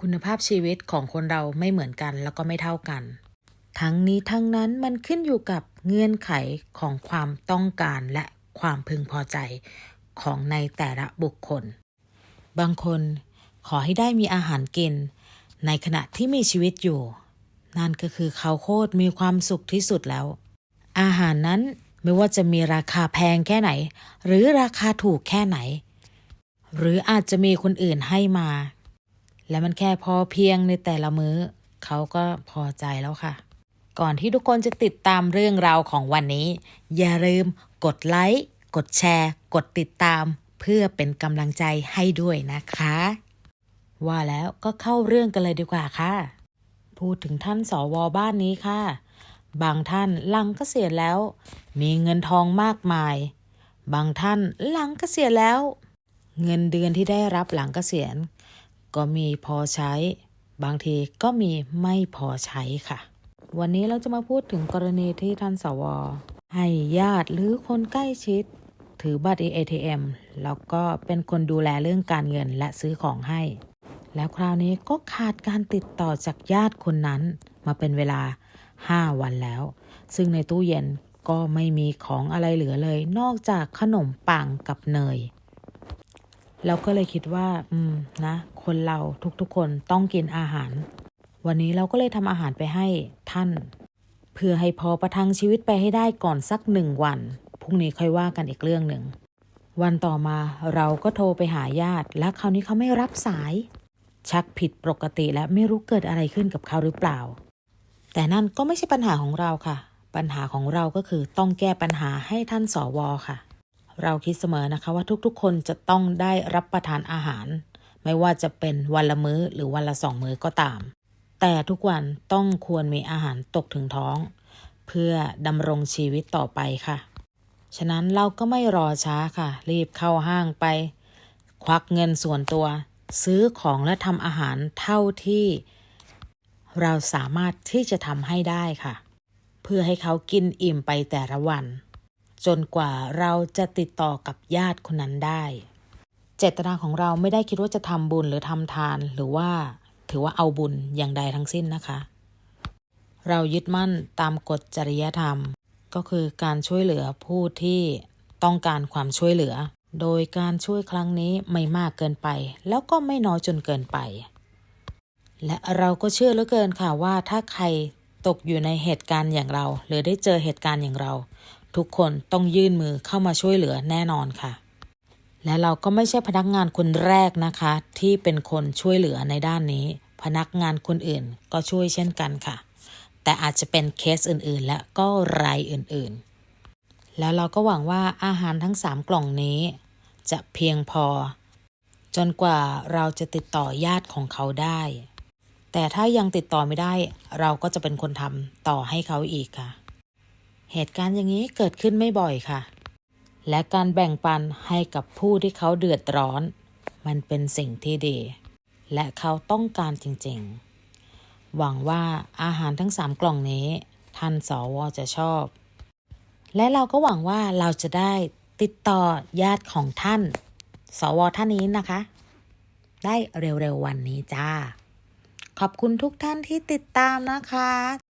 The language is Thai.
คุณภาพชีวิตของคนเราไม่เหมือนกันแล้วก็ไม่เท่ากัน ทั้งนี้ทั้งนั้นมันขึ้นอยู่กับเงื่อนไขของความต้องการและความพึงพอใจของในแต่ละบุคคล บางคนขอให้ได้มีอาหารกิน ในขณะที่มีชีวิตอยู่ นั่นก็คือเขาโคตรมีความสุขที่สุดแล้ว อาหารนั้นไม่ว่าจะมีราคาแพงแค่ไหน หรือราคาถูกแค่ไหน หรืออาจจะมีคนอื่นให้มา และมันแค่พอเพียงในแต่ละมื้อ เขาก็พอใจแล้วค่ะ ก่อนที่ทุกคนจะติดตามเรื่องราวของวันนี้ อย่าลืมกดไลค์ กดแชร์ กดติดตาม เพื่อเป็นกำลังใจให้ด้วยนะคะ ว่าแล้วก็เข้าเรื่องกันเลยดีกว่าค่ะ พูดถึงท่านสวบ้านนี้ค่ะ บางท่านหลังเกษียณแล้ว มีเงินทองมากมาย บางท่านหลังเกษียณแล้ว เงินเดือนที่ได้รับหลังเกษียณ ก็มีพอใช้ บางทีก็มีไม่พอใช้ค่ะ วันนี้เราจะมาพูดถึงกรณีที่ท่านสว ให้ญาติหรือคนใกล้ชิด ถือบัตร ATM แล้วก็เป็นคนดูแลเรื่องการเงินและซื้อของให้ แล้วคราวนี้ก็ขาดการติดต่อจากญาติคนนั้น มาเป็นเวลา 5 วันแล้ว ซึ่งในตู้เย็นก็ไม่มีของอะไรเหลือเลย นอกจากขนมปังกับเนย เราก็เลยคิดว่า อืมนะ คนเราทุกๆคนต้องกินอาหาร วันนี้เราก็เลยทำอาหารไปให้ท่าน เพื่อให้พอประทังชีวิตไปให้ได้ก่อนสักหนึ่งวันพรุ่งนี้ค่อยว่ากันอีกเรื่องหนึ่งวันต่อมาเราก็โทรไปหาญาติ และคราวนี้เขาไม่รับสาย ชักผิดปกติและไม่รู้เกิดอะไรขึ้นกับเขาหรือเปล่า แต่นั่นก็ไม่ใช่ปัญหาของเราค่ะ ปัญหาของเราก็คือต้องแก้ปัญหาให้ท่านสวค่ะ เราคิดเสมอนะคะว่าทุกๆ คนจะต้องได้รับประทานอาหาร ไม่ว่าจะเป็นวันละมื้อหรือวันละสองมื้อก็ตาม แต่ทุกวันต้องควรมีอาหารตกถึงท้อง เพื่อดำรงชีวิตต่อไปค่ะ ฉะนั้นเราก็ไม่รอช้าค่ะ รีบเข้าห้างไป ควักเงินส่วนตัว ซื้อของและทำอาหารเท่าที่ เราสามารถที่จะทำให้ได้ค่ะ เพื่อให้เขากินอิ่มไปแต่ละวัน จนกว่าเราจะติดต่อกับญาติคนนั้นได้ เจตนาของเราไม่ได้คิดว่าจะทำบุญหรือทำทานหรือว่าถือว่าเอาบุญอย่างใดทั้งสิ้นนะคะ เรายึดมั่นตามกฎจริยธรรม ก็คือการช่วยเหลือผู้ที่ต้องการความช่วยเหลือ โดยการช่วยครั้งนี้ไม่มากเกินไป แล้วก็ไม่น้อยจนเกินไป และเราก็เชื่อเหลือเกินค่ะว่าถ้าใคร ตกอยู่ในเหตุการณ์อย่างเรา หรือได้เจอเหตุการณ์อย่างเรา ทุกคนต้องยื่นมือเข้ามาช่วยเหลือแน่นอนค่ะ และเราก็ไม่ใช่พนักงานคนแรกนะคะ ที่เป็นคนช่วยเหลือในด้านนี้ พนักงานคนอื่นก็ช่วยเช่นกันค่ะ แต่อาจจะเป็นเคสอื่นๆ และก็รายอื่นๆ แล้วเราก็หวังว่าอาหารทั้งสามกล่องนี้ จะเพียงพอ จนกว่าเราจะติดต่อญาติของเขาได้ แต่ถ้ายังติดต่อไม่ได้เราก็จะเป็นคนทำต่อให้เขาอีกค่ะ เหตุการณ์อย่างนี้เกิดขึ้นไม่บ่อยค่ะ และการแบ่งปันให้กับผู้ที่เขาเดือดร้อน มันเป็นสิ่งที่ดี และเขาต้องการจริงๆ หวังว่าอาหารทั้งสามกล่องนี้ ท่านสวจะชอบ และเราก็หวังว่าเราจะได้ติดต่อญาติของท่าน สวท่านนี้นะคะ ได้เร็วๆวันนี้จ้า ขอบคุณทุกท่านที่ติดตามนะคะ